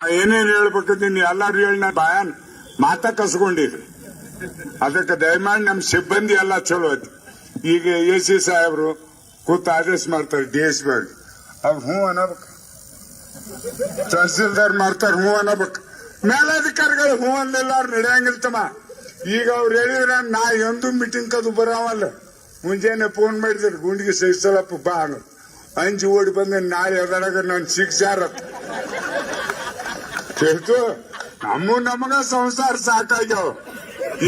ಏನೇನ್ ಹೇಳ್ಬಿಟ್ಟಿದ್ದೀನಿ ಎಲ್ಲಾರು ಹೇಳಿ ಬಾಯ ಬಾಯನ್ ಮಾತ ಕಸ್ಕೊಂಡಿದ್ರು ಅದಕ್ಕೆ ದಯಮಾಡಿ ನಮ್ ಸಿಬ್ಬಂದಿ ಎಲ್ಲ ಚಲೋ ಐತಿ. ಈಗ ಎ ಸಿ ಸಾಹೇಬ್ರು ಕೂತ ಆದೇಶ ಮಾಡ್ತಾರೆ ಡಿ ಎಸ್ ಪಿ ಅವ್ರಿಗೆ. ಅವ್ರು ಹ್ಞೂ ಅನ್ನಬೇಕು. ತಹಸೀಲ್ದಾರ್ ಮಾಡ್ತಾರೆ ಹ್ಞೂ ಅನ್ನಬೇಕು. ಮೇಲಾಧಿಕಾರಿಗಳು ಹ್ಞೂ ಅಂದಿಲ್ಲ ಅವ್ರು ನಡೆಯಂಗಿಲ್ತಮ್ಮ ಈಗ ಅವ್ರು ಹೇಳಿದ್ರೆ ನಾ ಎಂದು ಮೀಟಿಂಗ್ ಕದು ಬರೋವಲ್ಲ. ಮುಂಜಾನೆ ಫೋನ್ ಮಾಡಿದ್ರು, ಗುಂಡಿಗೆ ಸಹಿಸಲಪ್ಪ ಬಾ ಅಂಜು ಓಡಿ ಬಂದ್ರೆ ನಾಳೆ ಎದರಾಗ ನಾನು ಶಿಕ್ಷಾರತ್ತ ತಿಳಿತು ನಮ್ಮ ನಮಗ ಸಂಸಾರ ಸಾಕಾಗ್ಯಾವ.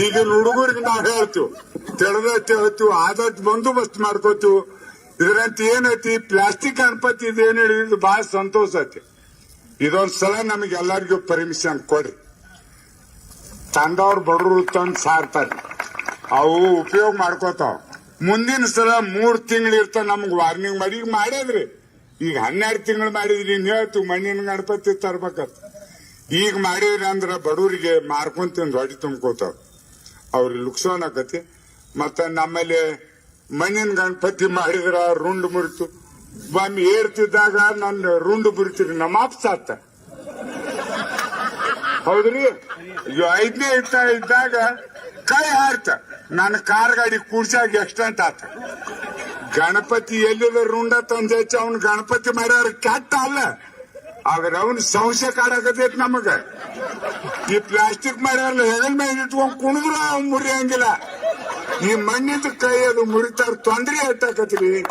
ಈಗಿನ ಹುಡುಗರಿಗೆ ನಾವ್ ಹೇಳ್ತೀವಿ, ತೆಳದೈತಿ, ಹೇಳ್ತೀವಿ ಆದಷ್ಟು ಬಂದೋಬಸ್ತ್ ಮಾಡ್ಕೋತೀವಿ. ಇದ್ರಂತ ಏನೈತಿ, ಪ್ಲಾಸ್ಟಿಕ್ ಗಣಪತಿ ಇದೇನ್ ಹೇಳಿದ್ರು ಬಹಳ ಸಂತೋಷ ಐತಿ. ಇದೊಂದು ಸಲ ನಮಗೆ ಎಲ್ಲರಿಗೂ ಪರ್ಮಿಷನ್ ಕೊಡ್ರಿ. ತಂದವ್ರು ಬಡವರು ತಂದು ಸಾರ್ತಾರೆ. ಅವು ಉಪಯೋಗ ಮಾಡ್ಕೋತಾವ. ಮುಂದಿನ ಸಲ ಮೂರ್ ತಿಂಗಳು ಇರ್ತ ನಮ್ಗೆ ವಾರ್ನಿಂಗ್ ಮಾಡಿ, ಈಗ ಮಾಡ್ಯಾದ್ರಿ ಈಗ ಹನ್ನೆರಡು ತಿಂಗಳು ಮಾಡಿದ್ರಿ ಇನ್ ಹೇಳ್ತೀವಿ ಮಣ್ಣಿನ ಗಣಪತಿ ತರ್ಬೇಕಂತ. ಈಗ ಮಾಡಿದ್ರೆ ಅಂದ್ರೆ ಬಡವರಿಗೆ ಮಾರ್ಕೊಂಡ್ ತಿಂದು ಹೊಡಿ ತುಂಬ್ಕೋತಾವ. ಅವ್ರಿಗೆ ಲುಕ್ಸಾನ್ ಆಕತಿ. ಮತ್ತ ನಮ್ಮಲ್ಲಿ ಮಣ್ಣಿನ ಗಣಪತಿ ಮಾಡಿದ್ರ ರುಂಡು ಮುರಿತು. ಒಮ್ಮೆ ಏರ್ತಿದ್ದಾಗ ನನ್ನ ರುಂಡು ಬುರಿತೀರಿ ನಮ್ಮ ಆಪ್ಸಾತ ಹೌದ್ರಿ? ಐದನೇ ಇತ್ತ ಇದ್ದಾಗ ಕೈ ಹಾರ್ತ. ನನ್ನ ಕಾರ್ ಗಾಡಿ ಕೂಡ್ಸಾಗ ಎಕ್ಸ್ಟೆಂಟ್ ಆತ. ಗಣಪತಿ ಎಲ್ಲಿದ್ರೆ ರುಂಡ ತಂದೆ ಅವನು ಗಣಪತಿ ಮಾಡ್ಯಾರ ಕೆಟ್ಟ ಅಲ್ಲ. ಆದ್ರೆ ಅವನ್ ಸಂಶಯ ಕಾಡಕತೈತಿ ನಮಗ. ಈ ಪ್ಲಾಸ್ಟಿಕ್ ಮಾಡ್ಯಾರಲ್ಲ ಹೆಗಲ್ ಮೇಲೆ ಇಟ್ಕೊಂಡ್ ಕುಣಿದ್ರು ಅವ್ನು ಮುರಿಯಂಗಿಲ್ಲ. ಈ ಮಣ್ಣಿದ ಕೈ ಅದು ಮುರಿತಾರ ತೊಂದ್ರೆ ಎಟ್ಟಾಕತ್ರಿ